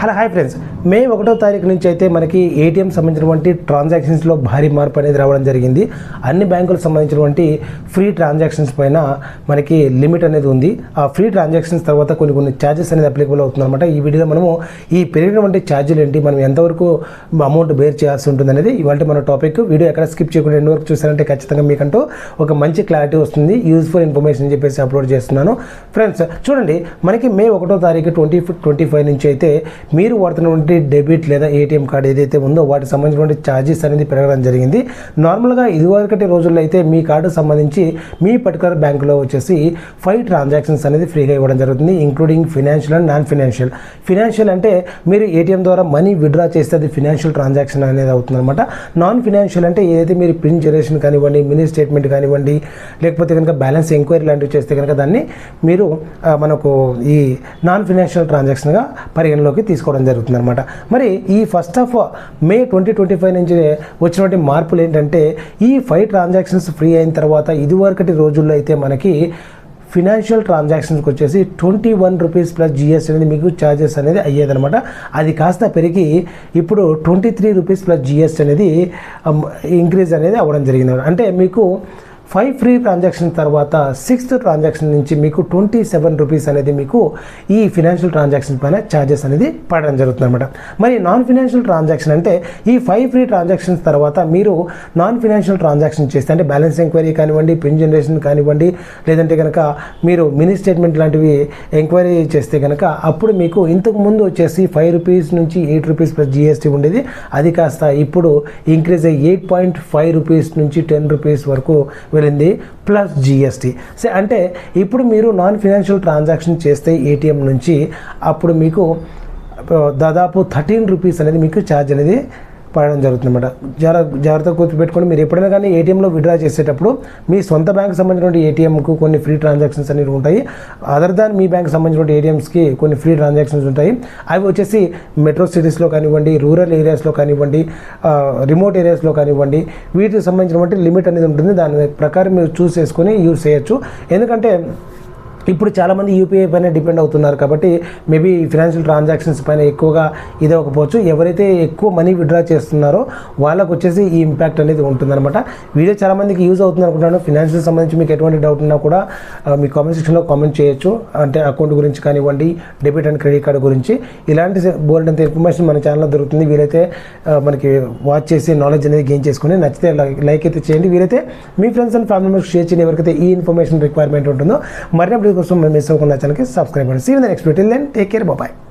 Hello hi friends. మే ఒకటో తారీఖు నుంచి అయితే మనకి ఏటీఎం సంబంధించినటువంటి ట్రాన్సాక్షన్స్లో భారీ మార్పు అనేది రావడం జరిగింది. అన్ని బ్యాంకులకు సంబంధించినటువంటి ఫ్రీ ట్రాన్సాక్షన్స్ పైన మనకి లిమిట్ అనేది ఉంది. ఆ ఫ్రీ ట్రాన్సాక్షన్స్ తర్వాత కొన్ని కొన్ని ఛార్జెస్ అనేది అప్లికబుల్ అవుతుందన్నమాట. ఈ వీడియోలో మనము ఈ పెరిగినటువంటి ఛార్జీలు ఏంటి మనం ఎంతవరకు అమౌంట్ బేర్ చేయాల్సి ఉంటుంది అనేది ఇవాళ మన టాపిక్ వీడియో ఎక్కడ స్కిప్ చేయకుండా ఎండ్ వరకు చూసారంటే ఖచ్చితంగా మీకంటూ ఒక మంచి క్లారిటీ వస్తుంది. యూస్ఫుల్ ఇన్ఫర్మేషన్ అని చెప్పేసి అప్లోడ్ చేస్తున్నాను. ఫ్రెండ్స్ చూడండి మనకి మే ఒకటో తారీఖు ట్వంటీ ట్వంటీ ఫైవ్ నుంచి అయితే మీరు వాడుతున్నటువంటి డెబిట్ లేదా ఏటీఎం కార్డు ఏదైతే ఉందో వాటికి సంబంధించినటువంటి ఛార్జెస్ అనేది పెరగడం జరిగింది. నార్మల్గా ఇదివరకటి రోజుల్లో అయితే మీ కార్డు సంబంధించి మీ పర్టికులర్ బ్యాంకులో వచ్చేసి ఫైవ్ ట్రాన్సాక్షన్స్ అనేది ఫ్రీగా ఇవ్వడం జరుగుతుంది including financial and non financial financial అంటే మీరు ఏటీఎం ద్వారా మనీ విత్డ్రా చేస్తే అది ఫినాన్షియల్ ట్రాన్సాక్షన్ అనేది అవుతుందన్నమాట. నాన్ ఫినాన్షియల్ అంటే ఏదైతే మీరు ప్రింట్ జనరేషన్ కానివ్వండి మినీ స్టేట్మెంట్ కానివ్వండి లేకపోతే కనుక బ్యాలెన్స్ ఎంక్వైరీ లాంటివి చేస్తే కనుక దాన్ని మీరు మనకు ఈ నాన్ ఫినాన్షియల్ ట్రాన్సాక్షన్గా పరిగణలోకి తీసుకోవడం జరుగుతుంది అనమాట మరి ఈ first of May twenty twenty five నుంచి వచ్చినటువంటి మార్పులు ఏంటంటే ఈ ఫైవ్ ట్రాన్సాక్షన్స్ ఫ్రీ అయిన తర్వాత ఇదివరకటి రోజుల్లో అయితే మనకి ఫినాన్షియల్ ట్రాన్సాక్షన్స్కి వచ్చేసి twenty one rupees plus GST అనేది మీకు ఛార్జెస్ అనేది అయ్యేదనమాట అది కాస్త పెరిగి ఇప్పుడు twenty three rupees plus GST అనేది um, ఇంక్రీజ్ అనేది అవ్వడం జరిగింది అంటే మీకు ఫైవ్ ఫ్రీ ట్రాన్సాక్షన్ తర్వాత సిక్స్త్ ట్రాన్సాక్షన్ నుంచి మీకు ట్వంటీ సెవెన్ రూపీస్ అనేది మీకు ఈ ఫినాన్షియల్ ట్రాన్సాక్షన్ పైన ఛార్జెస్ అనేది పడడం జరుగుతుంది అనమాట మరి నాన్ ఫినాన్షియల్ ట్రాన్సాక్షన్ అంటే ఈ ఫైవ్ ఫ్రీ ట్రాన్సాక్షన్స్ తర్వాత మీరు నాన్ ఫినాన్షియల్ ట్రాన్సాక్షన్ చేస్తే అంటే బ్యాలెన్స్ ఎంక్వైరీ కానివ్వండి పిన్ జనరేషన్ కానివ్వండి లేదంటే కనుక మీరు మినీ స్టేట్మెంట్ లాంటివి ఎంక్వైరీ చేస్తే కనుక అప్పుడు మీకు ఇంతకు ముందు వచ్చేసి ఫైవ్ రూపీస్ నుంచి ఎయిట్ రూపీస్ ప్లస్ జిఎస్టీ ఉండేది. అది కాస్త ఇప్పుడు ఇంక్రీజ్ అయ్యి ఎయిట్ పాయింట్ ఫైవ్ రూపీస్ నుంచి టెన్ రూపీస్ వరకు వెళ్ళింది ప్లస్ జిఎస్టీ సో అంటే ఇప్పుడు మీరు నాన్ ఫినాన్షియల్ ట్రాన్సాక్షన్ చేస్తే ఏటీఎం నుంచి అప్పుడు మీకు దాదాపు థర్టీన్ రూపీస్ అనేది మీకు ఛార్జ్ అనేది పడడం జరుగుతుందన్నమాట. జాగ్ర జాగ్రత్తగా గుర్తుపెట్టుకొని మీరు ఎప్పుడైనా కానీ ఏటీఎంలో విడ్రా చేసేటప్పుడు మీ సొంత బ్యాంక్ సంబంధించిన ఏటీఎంకు కొన్ని ఫ్రీ ట్రాన్సాక్షన్స్ అనేవి ఉంటాయి. అదర్ దాన్ మీ బ్యాంక్ సంబంధించిన ఏటీఎంస్కి కొన్ని ఫ్రీ ట్రాన్సాక్షన్స్ ఉంటాయి. అవి వచ్చేసి మెట్రో సిటీస్లో కానివ్వండి రూరల్ ఏరియాస్లో కానివ్వండి రిమోట్ ఏరియాస్లో కానివ్వండి వీటికి సంబంధించినటువంటి లిమిట్ అనేది ఉంటుంది. దాని ప్రకారం మీరు చూస్ చేసుకొని యూజ్ చేయొచ్చు. ఎందుకంటే ఇప్పుడు చాలామంది యూపీఐ పైన డిపెండ్ అవుతున్నారు కాబట్టి మేబీ ఫినాన్షియల్ ట్రాన్సాక్షన్స్ పైన ఎక్కువగా ఇదే ఒకపోవచ్చు ఎవరైతే ఎక్కువ మనీ విత్డ్రా చేస్తున్నారో వాళ్ళకు వచ్చేసి ఈ ఇంపాక్ట్ అనేది ఉంటుందన్నమాట. వీడియో చాలామందికి యూజ్ అవుతుంది అనుకుంటున్నాను. ఫినాన్షియల్ సంబంధించి మీకు ఎటువంటి డౌట్ ఉన్నా కూడా మీ కామెంట్ సెక్షన్లో కామెంట్ చేయొచ్చు. అంటే అకౌంట్ గురించి కానివ్వండి డెబిట్ అండ్ క్రెడిట్ కార్డు గురించి. ఇలాంటి బోల్డ్ అంత ఇన్ఫర్మేషన్ మన ఛానల్లో దొరుకుతుంది. వీరైతే మనకి వాచ్ చేసి నాలెడ్జ్ అనేది గెయిన్ చేసుకుని నచ్చితే లైక్ అయితే చేయండి. వీరైతే మీ friends and family members share చేయండి. ఎవరికైతే ఈ ఇన్ఫర్మేషన్ రిక్వైర్మెంట్ ఉంటుందో. को सुन में मिस चैनल के सब्सक्राइब करें see next video take care bye